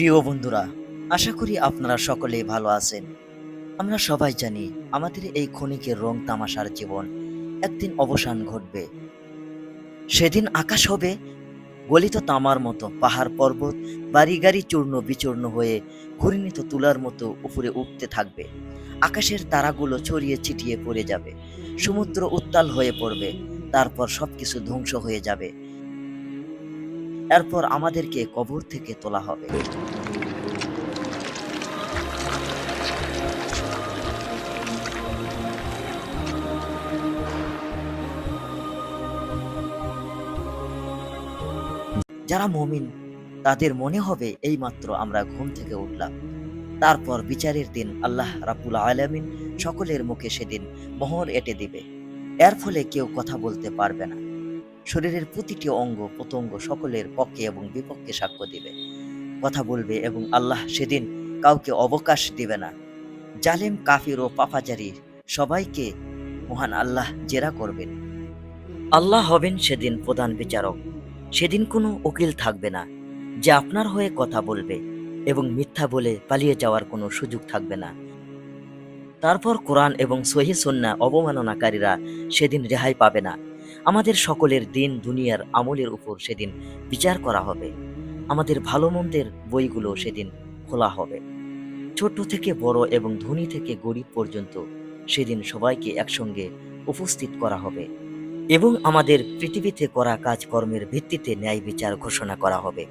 প্রিয় বন্ধুরা, আশা করি আপনারা সকলেই ভালো আছেন। আমরা সবাই জানি আমাদের এই ক্ষণিকের রং তামাশার জীবন একদিন অবসান ঘটবে। সেদিন আকাশ হবে গলিত তামার মতো, পাহাড় পর্বত, বাড়ি গাড়ি চূর্ণ বিচূর্ণ হয়ে ঘূর্ণিত তুলার মতো উপরে উঠতে থাকবে। আকাশের তারাগুলো ছড়িয়ে ছিটিয়ে পড়ে যাবে, সমুদ্র উত্তাল হয়ে পড়বে, তারপর সবকিছু ধ্বংস হয়ে যাবে। এরপর আমাদেরকে কবর থেকে তোলা হবে। যারা মমিন, তাদের মনে হবে এইমাত্র আমরা ঘুম থেকে উঠলাম। তারপর বিচারের দিন আল্লাহ রাব্বুল আলামিন সকলের মুখে সেদিন মোহর এঁটে দিবে। এর ফলে কেউ কথা বলতে পারবে না। শরীরের প্রতিটি অঙ্গ প্রত্যঙ্গ সকলের পক্ষে এবং বিপক্ষে সাক্ষ্য দিবে। কথা বলবে এবং আল্লাহ সেদিন কাউকে অবকাশ দিবে না। জালেম, কাফির ও পাপাচারী সবাইকে মহান আল্লাহ জেরা করবেন। আল্লাহ হবেন সেদিন প্রধান বিচারক। সেদিন কোনো উকিল থাকবে না। যে আপনার হয়ে কথা বলবে এবং মিথ্যা বলে পালিয়ে যাওয়ার কোনো সুযোগ থাকবে না। তারপর কোরআন এবং সহি সন্না অবমাননাকারীরা সেদিন রেহাই পাবে না। আমাদের সকলের দিন দুনিয়ার আমলের উপর সেদিন বিচার করা হবে। আমাদের ভালো মন্দের বইগুলো সেদিন খোলা হবে। ছোট থেকে বড় এবং ধনী থেকে গরিব পর্যন্ত সেদিন সবাইকে একসঙ্গে উপস্থিত করা হবে এবং আমাদের পৃথিবীতে করা কাজকর্মের ভিত্তিতে ন্যায় বিচার ঘোষণা করা হবে।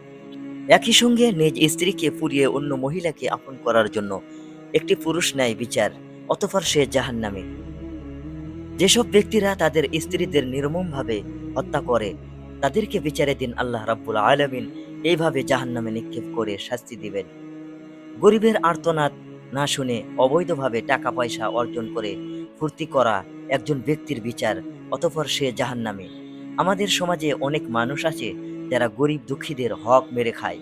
একই সঙ্গে নিজ স্ত্রীকে পুড়িয়ে অন্য মহিলাকে আপন করার জন্য একটি পুরুষ ন্যায় বিচার, অতঃপর সে জাহান নামে যেসব ব্যক্তিরা তাদের স্ত্রীদের নির্মমভাবে হত্যা করে, তাদেরকে বিচারে দিন আল্লাহ রাব্বুল আলামিন। এইভাবে জাহান নামে নিক্ষেপ করে শাস্তি দিবেন। গরিবের আর্তনাদ না শুনে অবৈধভাবে টাকা পয়সা অর্জন করে ফুর্তি করা একজন ব্যক্তির বিচার, অতপর সে জাহান নামে আমাদের সমাজে অনেক মানুষ আছে যারা গরিব দুঃখীদের হক মেরে খায়।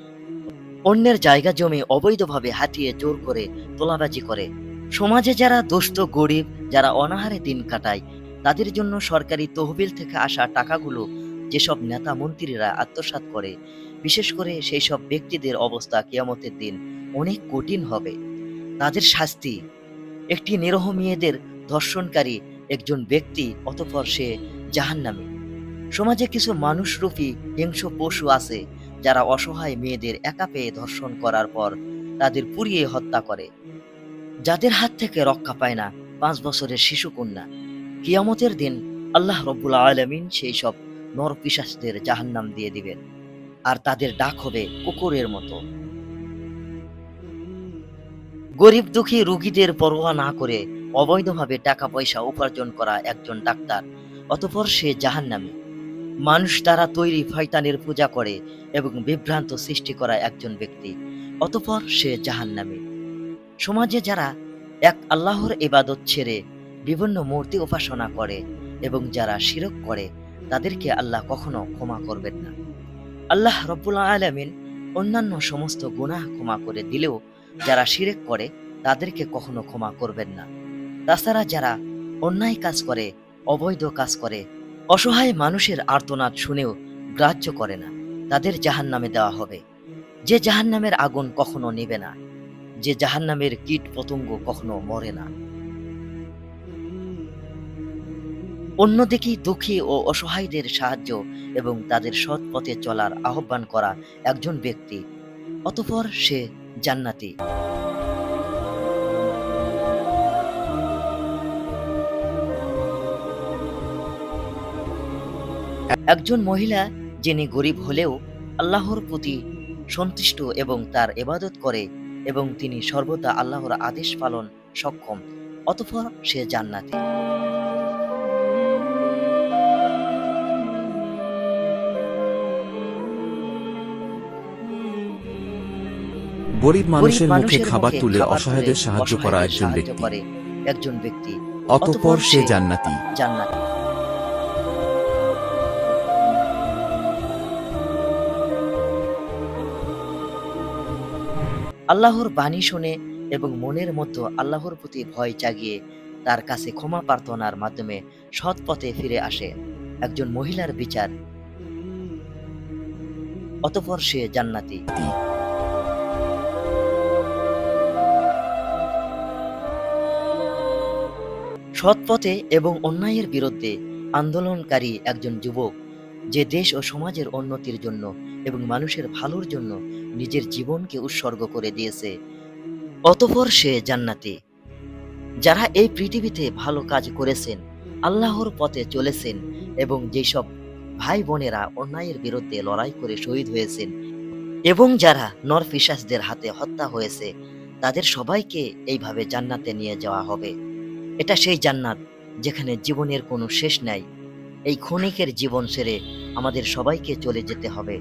অন্যের জায়গা জমি অবৈধভাবে হাতিয়ে জোর করে, তোলাবাজি করে। সমাজে যারা দুস্থ গরিব, যারা অনাহারে দিন কাটায়, তাদের জন্য সরকারি তহবিল থেকে আসা টাকাগুলো যেসব নেতা মন্ত্রীরা আত্মসাৎ করে, বিশেষ করে সেই সব ব্যক্তিদের অবস্থা কিয়ামতের দিন অনেক কঠিন হবে। তাদের শাস্তি, একটি নিরহ মেয়েদের ধর্ষণকারী একজন ব্যক্তি অতঃপর সে জাহান্নামী। সমাজে কিছু মানুষরূপী হিংস পশু আছে, যারা অসহায় মেয়েদের একা পেয়ে ধর্ষণ করার পর তাদের পুড়িয়ে হত্যা করে। যাদের হাত থেকে রক্ষা পায় না, পাঁচ বছরের শিশু কন্যা। কিয়ামতের দিন আল্লাহ রব্বুল আলমিন সেই সব নর পিসাসদের জাহান্নাম দিয়ে দিবেন, আর তাদের ডাক হবে কুকুরের মতো। গরিব দুঃখী রুগীদের পরোয়া না করে অবৈধভাবে টাকা পয়সা উপার্জন করা একজন ডাক্তার, অতপর সে জাহান্নামী। মানুষ দ্বারা তৈরি ফয়তানের পূজা করে এবং বিভ্রান্ত সৃষ্টি করা একজন ব্যক্তি, অতপর সে জাহান্নামী। সমাজে যারা এক আল্লাহর ইবাদত ছেড়ে বিভিন্ন মূর্তি উপাসনা করে এবং যারা শিরক করে, তাদেরকে আল্লাহ কখনো ক্ষমা করবেন না। আল্লাহ রব্বুল আলমিন অন্যান্য সমস্ত গুনাহ ক্ষমা করে দিলেও যারা শিরেক করে, তাদেরকে কখনো ক্ষমা করবেন না। তাছাড়া যারা অন্যায় কাজ করে, অবৈধ কাজ করে, অসহায় মানুষের আর্তনাদ শুনেও গ্রাহ্য করে না, তাদের জাহান নামে দেওয়া হবে। যে জাহান নামের আগুন কখনো নেবে না। যে জাহান নামের কীট পতঙ্গ কখনো মরে না। অন্যদিকে দুঃখী ও অসহায়দের সাহায্য এবং তাদের সৎ পথে চলার আহ্বান করা একজন ব্যক্তি, অতঃপর সে জান্নাতি। একজন মহিলা যিনি গরিব হলেও আল্লাহর প্রতি সন্তুষ্ট এবং তার এবাদত করে এবং তিনি সর্বদা আল্লাহর আদেশ পালন সক্ষম অতঃপর সে জান্নাতি। গরিব মানুষের মুখে খাবার তুলে অসহায়দের সাহায্য করা একজন ব্যক্তি। করে একজন ব্যক্তি অতঃপর সে জান্নাতি। জান্নাতি। আল্লাহর বাণী শুনে এবং মনের মতো আল্লাহর প্রতি ভয় জাগিয়ে তার কাছে ক্ষমা প্রার্থনার মাধ্যমে সৎ পথে ফিরে আসে একজন মহিলার বিচার। অতপর সে জান্নাতি। সৎপথে এবং অন্যায়ের বিরুদ্ধে আন্দোলনকারী একজন যুবক যে দেশ ও সমাজের উন্নতির জন্য এবং মানুষের ভালোর জন্য নিজের জীবনকে উৎসর্গ করে দিয়েছে। অতপর সে জান্নাতি। যারা এই পৃথিবীতে ভালো কাজ করেছেন, আল্লাহর পথে চলেছেন এবং যেসব ভাই বোনেরা অন্যায়ের বিরুদ্ধে লড়াই করে শহীদ হয়েছেন এবং যারা নরফিসাসদের হাতে হত্যা হয়েছে, তাদের সবাইকে এইভাবে জান্নাতে নিয়ে যাওয়া হবে। এটা সেই জান্নাত যেখানে জীবনের কোনো শেষ নাই। এই ক্ষণিকের জীবন সেরে আমাদের সবাইকে চলে যেতে হবে।